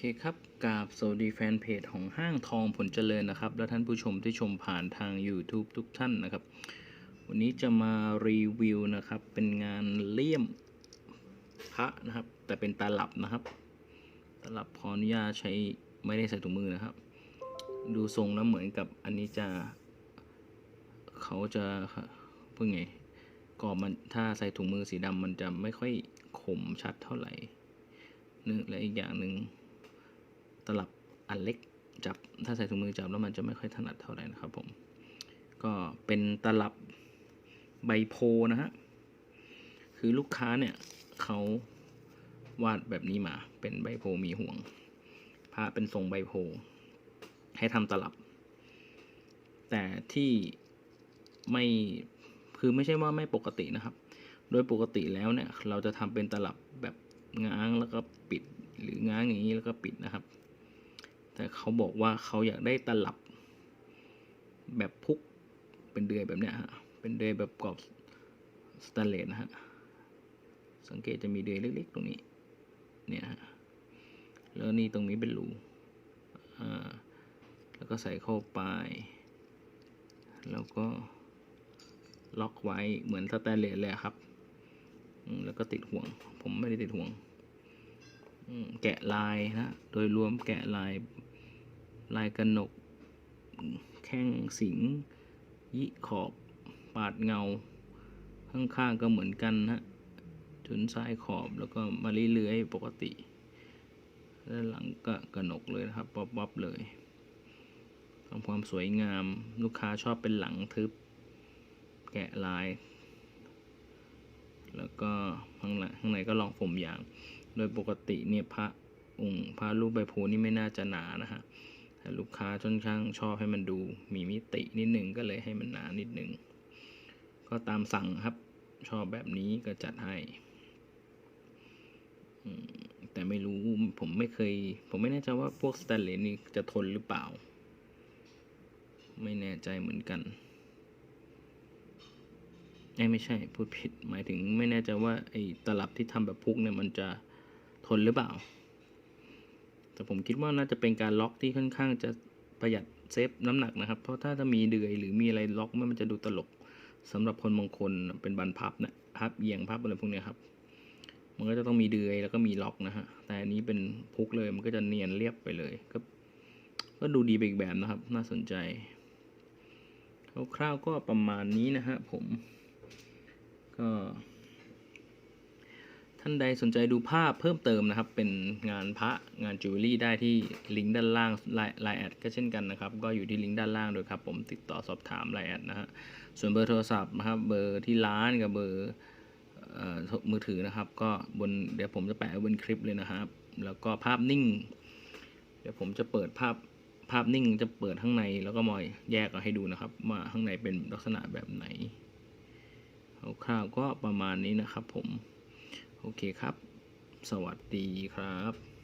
เคครับกราบสวัสดีแฟนเพจของห้างทองผลเจริญนะครับ และท่านผู้ชมที่ชมผ่านทาง YouTube ทุกท่านนะครับ วันนี้จะมารีวิวนะครับ เป็นงานเลี่ยมพระนะครับ แต่เป็นตลับนะครับตลับขออนุญาตใช้ไม่ได้ใส่ถุงมือนะครับ ดูทรงแล้วเหมือนกับอันนี้จะ เขาจะเพิ่งไงกรอบมันถ้าใส่ถุงมือสีดำมันจะไม่ค่อยคมชัดเท่าไหร่นึงและอีกอย่างหนึ่ง ตลับอันเล็กจับ ถ้าใส่ถุงมือจับแล้วมันจะไม่ค่อยถนัดเท่าไหร่นะครับผม ก็เป็นตลับใบโพนะฮะ คือลูกค้าเนี่ยเขาวาดแบบนี้มา เป็นใบโพมีห่วง พระเป็นทรงใบโพ ให้ทำตลับ แต่ที่ไม่ คือไม่ใช่ว่าไม่ปกตินะครับ โดยปกติแล้วเนี่ย เราจะทำเป็นตลับแบบง้างแล้วก็ปิด หรือง้างอย่างนี้แล้วก็ปิดนะครับ แต่เขาบอกว่าเขาอยากได้ตลับ แบบพุกเป็นเดือยแบบเนี้ยฮะเป็นเดือยแบบกรอบสแตนเลสนะฮะสังเกตจะมีเดือยเล็กๆ ตรงนี้เนี่ยฮะแล้วนี่ตรงนี้เป็นรูอ่าแล้วก็ใส่เข้าไป แล้วก็ล็อกไว้เหมือนสแตนเลสเลยอะครับ แล้วก็ติดห่วง ผมไม่ได้ติดห่วง แกะลายนะ โดยรวมแกะลาย ลายกระหนก แข้งสิง ยิขอบ ปาดเงา ข้างๆก็เหมือนกันนะจนซ้ายขอบแล้วก็มาเลื้อยๆปกติด้านหลังก็กระหนกเลยนะครับป๊อบๆเลยทำความสวยงามลูกค้าชอบเป็นหลังทึบ แกะลาย แล้วก็ข้างในข้างในก็ลองผมยาง โดยปกติเนี่ยพระองค์พระรูปใบโพนี่ไม่น่าจะหนานะฮะ แต่ลูกค้าค่อนข้างชอบให้มันดูมีมิตินิดนึงก็เลยให้มันหนานิดนึงก็ตามสั่งครับชอบแบบนี้ก็จัดให้แต่ไม่รู้ผมไม่เคย ผมไม่แน่ใจว่าพวกสแตนเลสนี่จะทนหรือเปล่า ไม่แน่ใจเหมือนกันเอ้ไม่ใช่พูดผิดหมายถึงไม่แน่ใจว่าไอ้ตลับที่ทำแบบพุกเนี่ยมันจะทนหรือเปล่า แต่ผมคิดว่าน่าจะเป็นการล็อกที่ค่อนข้างจะประหยัดเซฟน้ำหนักนะครับ เพราะถ้าจะมีเดือยหรือมีอะไรล็อกมันจะดูตลกสำหรับคนบางคนเป็นบันพับนะพับเอียงพับอะไรพวกนี้ครับ มันก็จะต้องมีเดือยแล้วก็มีล็อกนะฮะ แต่อันนี้เป็นพุกเลยมันก็จะเนียนเรียบไปเลย ก็ ก็ดูดีไปอีกแบบนะครับ น่าสนใจ คร่าวๆก็ประมาณนี้นะฮะผม ก็ ท่านใดสนใจดูภาพเพิ่มเติมนะครับ เป็นงานพระงานจิวเวลรี่ได้ที่ลิงก์ด้านล่างไลน์แอดก็เช่นกันนะครับ ก็อยู่ที่ลิงก์ด้านล่างด้วยครับ ผมติดต่อสอบถามไลน์แอดนะฮะส่วนเบอร์โทรศัพท์นะครับ เบอร์ที่ร้านกับเบอร์มือถือนะครับ ก็บนเดี๋ยวผมจะแปะไว้บนคลิปเลยนะครับ แล้วก็ภาพนิ่ง เดี๋ยวผมจะเปิดภาพภาพนิ่งจะเปิดข้างในแล้วก็มอยแยกเอาให้ดูนะครับ ว่าข้างในเป็นลักษณะแบบไหนคร่าวๆก็ประมาณนี้นะครับผม โอเคครับ สวัสดีครับ